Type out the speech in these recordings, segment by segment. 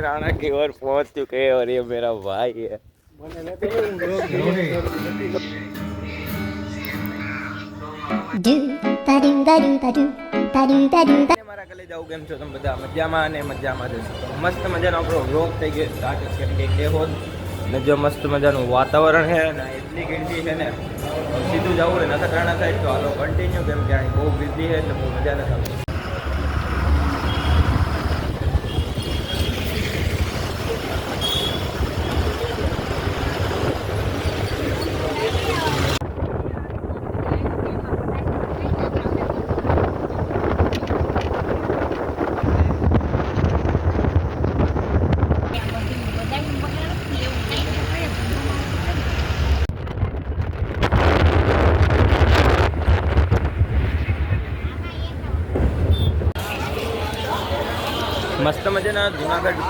राणा की ओर पहुंच चुके हैं और ये मेरा भाई है do ba do ba do ba do ba do ba do ba મારા કલે જાવ કેમ છો તમે બધા મજામાં અને મજામાં જશો તો મસ્ત મજાનો આપણો વ્લોગ થઈ ગયો સ્ટાર્ટ કરી કે કેહોદ ને જો મસ્ત મજાનું વાતાવરણ છે ને એટલી ગીરદી છે ને સીધું જવું હોય નખત્રાણા સાઈડ તો હાલો કન્ટિન્યુ કેમ કે અહીં બહુ ગીરદી છે એટલે બહુ મજા નથી આવતી મસ્ત મજાના જુનાગઢ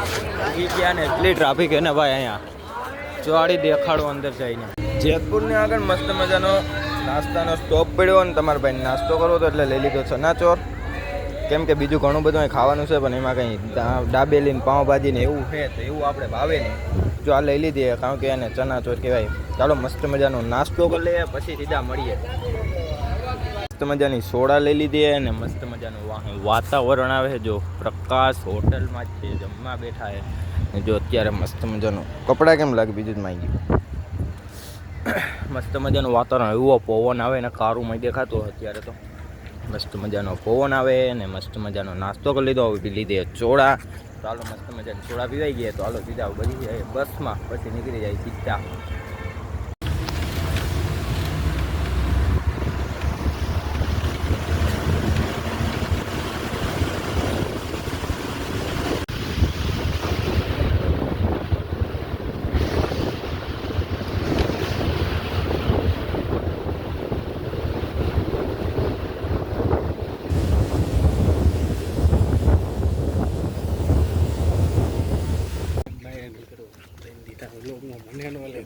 ઉગી ગયા ને એટલી ટ્રાફિક હે ને ભાઈ અહીંયા. ચોવાડી દેખાડો અંદર જઈને. જેતપુરની આગળ મસ્ત મજાનો નાસ્તાનો સ્ટોપ પડ્યો ને તમારે ભાઈ નાસ્તો કરવો તો એટલે લઈ લીધો ચનાચોર કેમ કે બીજું ઘણું બધું ખાવાનું છે, પણ એમાં કંઈ ડાબેલી ને પાઉંભાજી ને એવું છે, તો એવું આપણે ભાવે નહીં. જો આ લઈ લીધી કારણ કે એને ચનાચોર કહેવાય. ચાલો મસ્ત મજાનો નાસ્તો કરી લઈએ, પછી સીધા મળીએ. મસ્ત મજાની સોડા લઈ લીધી અને મસ્ત મજાનું વાહન વાતાવરણ આવે જો પ્રકાશ હોટલમાં છે, જમવા બેઠા છે. જો અત્યારે મસ્ત મજાનું કપડાં કેમ લાગે, બીજું જ માંગી મસ્ત મજાનું વાતાવરણ, એવો પવન આવે ને કારું મય દેખાતું અત્યારે તો. મસ્ત મજાનો પવન આવે ને મસ્ત મજાનો નાસ્તો કરી લીધો. લીધે ચોળા. તો હાલો મસ્ત મજાની ચોળા પીવાઈ ગયા. તો હાલો સીધા બધી જાય બસમાં પછી નીકળી જાય સીધા.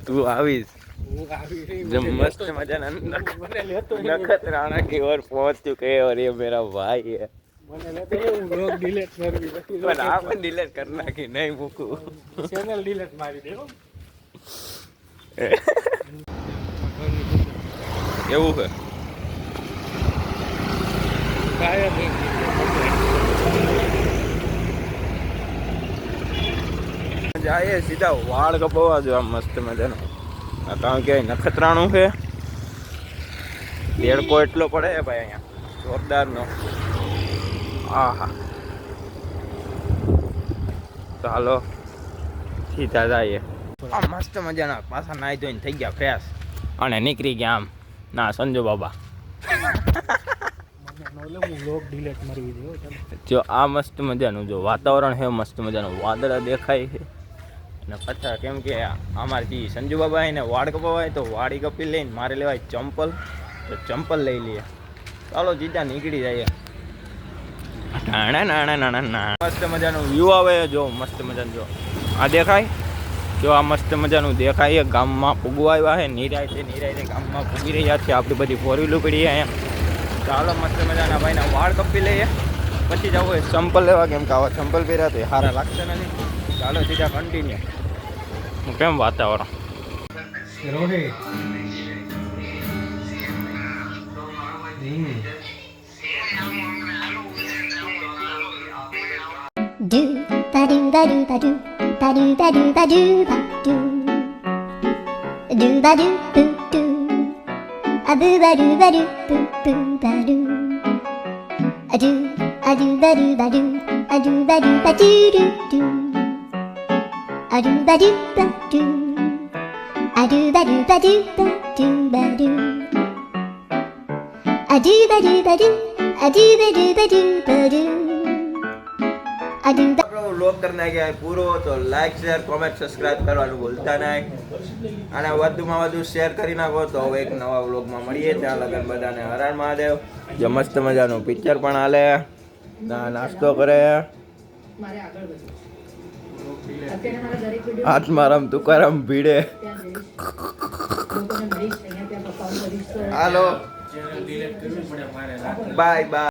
તું કે આ પણ ડિલેટ કરી નાખી નહીં મૂકું. એવું જાય સીધા વાળ કપાવવા જો આમ મસ્ત મજાનો. કારણ કે નખત્રાણું છે. દેડકો એટલો પડે ભાઈ અહીંયા. જોરદારનો. આહા. હાલો, સીધા જઈએ. મસ્ત મજાના. પાછા નાઈ ધોઈને થઈ ગયા, ફ્રેશ. અને નીકળી ગયા આમ. ના, સંજુ બાબા. જો આ મસ્ત મજાનું, જો વાતાવરણ છે, મસ્ત મજાનું. વાદળા દેખાય છે. અને પાછા કેમ કે અમારે સંજુ બાબા એને વાળ કપાવાય તો વાળી કપી લઈને મારે લેવાય ચંપલ. તો ચંપલ લઈ લઈએ. ચાલો, જીજા નીકળી જઈએ. નાણા નાણા નાણા નાણા. મસ્ત મજાનું વ્યૂ આવે જો, મસ્ત મજાનું જો. આ દેખાય? જો, આ મસ્ત મજાનું દેખાય. ગામમાં પૂગવા આવ્યા છે. નિરાય છે નિરાય છે. ગામમાં પૂગી રહ્યા છે. આપણી બધી ફોર વ્હીલ પડી અહીંયા. ચાલો, મસ્ત મજાના ભાઈના વાળ કપી લઈએ. પછી જવું હોય ચંપલ લેવા કેમ કે આવા ચંપલ પહેર્યા તો એ સારા લાગશે નથી ચાલો સીધા કન્ટિન્યુ કેમ વાતાવરણ do ba do ba do ba do ba do ba do ba do ba do do ba do boo do a boo ba do ba do boo boo ba do a do a do ba do ba do a do ba do ba do do do a do ba do ba do a do ba do ba do ba do ba do a do ba do ba do a do ba do ba do ba do a do ba આપણો vlog કરી નાખ્યા પૂરો તો like share comment subscribe કરવાનું ભૂલતા નહીં. અને વધુમાં વધુ શેર કરી નાખો તો હવે એક નવા વ્લોગમાં મળીએ. ત્યાં લગન બધાને હરાણ મહાદેવ. જે મસ્ત મજાનું પિક્ચર પણ હાલે. ના નાસ્તો કરે. આત્મારામ તુકારામ ભીડે. હાલો. Bye bye